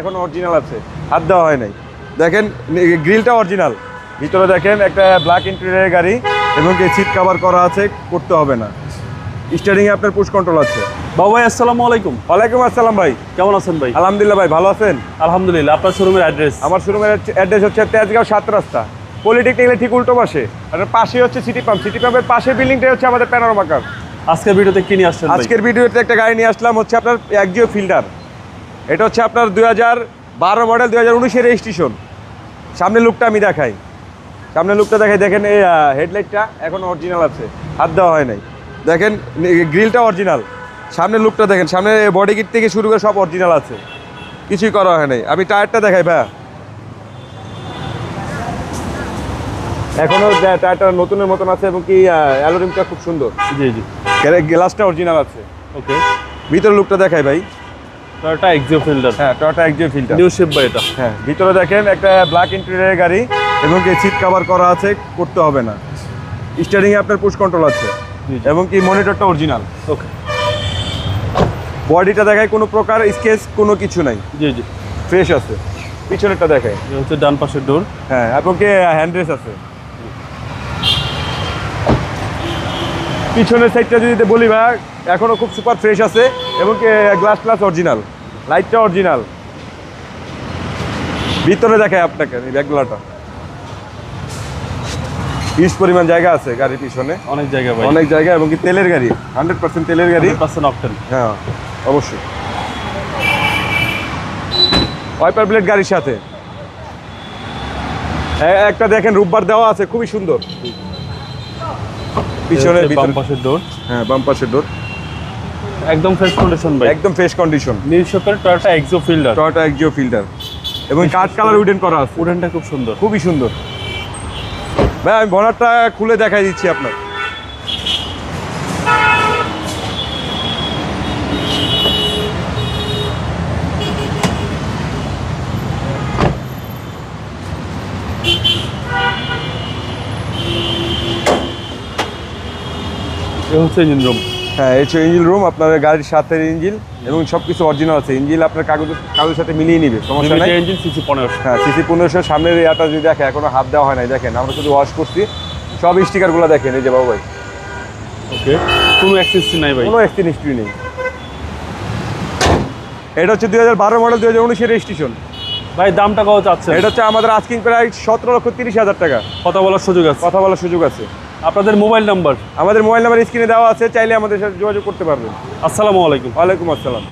এখন অরিজিনাল আছে। হাত দেওয়া হয় নাই। দেখেন গ্রিলটা অরিজিনাল ভিতরে দেখেন একটা ব্ল্যাক ইন্টেরিয়র গাড়ি এবং সিট কভার করা আছে করতে হবে না। স্টারিংয়ে আপনার পুশ কন্ট্রোল আছে। বাবু ভাই আসসালামু আলাইকুম। ওয়ালাইকুম আসসালাম ভাই। কেমন আছেন ভাই? আলহামদুলিল্লাহ ভাই ভালো আছেন? আলহামদুলিল্লাহ আপনার শোরুমের অ্যাড্রেস আমার শোরুমের অ্যাড্রেস হচ্ছে তেজগাঁও সাত রাস্তা। পলিটেকনিক্যালের ঠিক উল্টো পাশে। আর পাশে হচ্ছে সিটি পাম্প সিটি পাম্পের পাশে বিল্ডিংটাই হচ্ছে আমাদের প্যানোরামা কার আজকের ভিডিওতে কি নিয়ে আসছেন ভাই? আজকের ভিডিওতে একটা গাড়ি নিয়ে আসলাম হচ্ছে আপনার একজিও ফিল্টার এটা হচ্ছে আপনার দুই হাজার বারো মডেল দুই হাজার উনিশের রেজিস্ট্রেশন সামনের লুকটা আমি দেখাই। সামনের লুকটা দেখাই দেখেন এই হেডলাইটটা এখন অরিজিনাল আছে। হাত দেওয়া হয় নাই। দেখেন গ্রিলটা অরিজিনাল সামনের লুকটা দেখেন সামনে বডি কিট থেকে শুরু করে সব অরিজিনাল আছে। কিছুই করা হয় নাই। আমি টায়ারটা দেখাই ভাইয়া। এখনও টায়ারটা নতুনের মতন আছে এবং কি অ্যালোরিমটা খুব সুন্দর। জি জি। গ্লাসটা অরিজিনাল আছে। ওকে ভিতরে লুকটা দেখাই ভাই। টয়োটা এক্সিও ফিল্ডার হ্যাঁ Toyota Axio Fielder new shape এটা? হ্যাঁ ভিতরে দেখেন একটা ব্ল্যাক ইন্টেরিয়র গাড়ি এবং কি সিট কভার করা আছে করতে হবে না। স্টারিং এ আপনার পুশ কন্ট্রোল আছে। এবং কি মনিটরটা অরিজিনাল ওকে বডিটা দেখায় কোনো প্রকার স্কেচ কোনো কিছু নাই। জি জি। ফ্রেশ আছে। পিছনেরটা দেখায়। হচ্ছে ডান পাশের ডোর হ্যাঁ এবং কি হ্যান্ড্রেস আছে। পিছনের সাইডটা যদি বলি ভাই এখনও খুব সুপার ফ্রেশ আছে এবং গ্লাস গ্লাস অরিজিনাল লাইটটা অরিজিনাল ভিতরে দেখায় আপনাকে এই ব্যাগগুলাটা। হিউজ পরিমাণ জায়গা আছে গাড়ির পিছনে। অনেক জায়গা ভাই। অনেক জায়গা এবং কি তেলের গাড়ি হান্ড্রেড পার্সেন্ট তেলের গাড়ি। পার্সেন্ট অপশন হ্যাঁ অবশ্যই। ওয়াইপার ব্লেড গাড়ির সাথে। একটা দেখেন রূপবার দেওয়া আছে খুবই সুন্দর। পিছনে বাম পাশের ডোর হ্যাঁ বাম পাশের ডোর একদম ফ্রেশ কন্ডিশন ভাই। একদম ফ্রেশ কন্ডিশন নিউ শেপের Toyota Axio Fielder Toyota Axio Fielder এবং কাঠ কালার উডেন করা আছে। উডেনটা খুব সুন্দর। খুবই সুন্দর। ভাই আমি বনারটা খুলে দেখাই দিচ্ছি আপনার। হচ্ছে ইঞ্জিন রুম হ্যাঁ এই হচ্ছে ইঞ্জিন রুম আপনার গাড়ির সাথে ইঞ্জিন এবং সব কিছু অরিজিনাল আছে। ইঞ্জিন আপনার কাগজ কাগজের সাথে মিলিয়ে নিবে সমস্যা নাই। ইঞ্জিন সিসি পনেরোশো। হ্যাঁ সিসি পনেরোশো সামনের ইয়াটা যদি দেখে এখনও হাত দেওয়া হয় নাই দেখেন আমরা শুধু ওয়াশ করছি। সব স্টিকারগুলো দেখেন এই যে বাবু ভাই। ওকে কোনো অ্যাক্সেসি নাই ভাই। কোনো এক্সটিন নেই। এটা হচ্ছে দুই হাজার বারো মডেল দুই হাজার উনিশের রেজিস্ট্রেশন ভাই দামটা কত চাচ্ছেন? এটা হচ্ছে আমাদের আস্কিং প্রায় সতেরো লক্ষ তিরিশ হাজার টাকা। কথা বলার সুযোগ আছে। কথা বলার সুযোগ আছে। আপনাদের মোবাইল নাম্বার? আমাদের মোবাইল নাম্বার স্ক্রিনে দেওয়া আছে চাইলে আমাদের সাথে যোগাযোগ করতে পারবেন। আসসালামু আলাইকুম। ওয়ালাইকুম আসসালাম।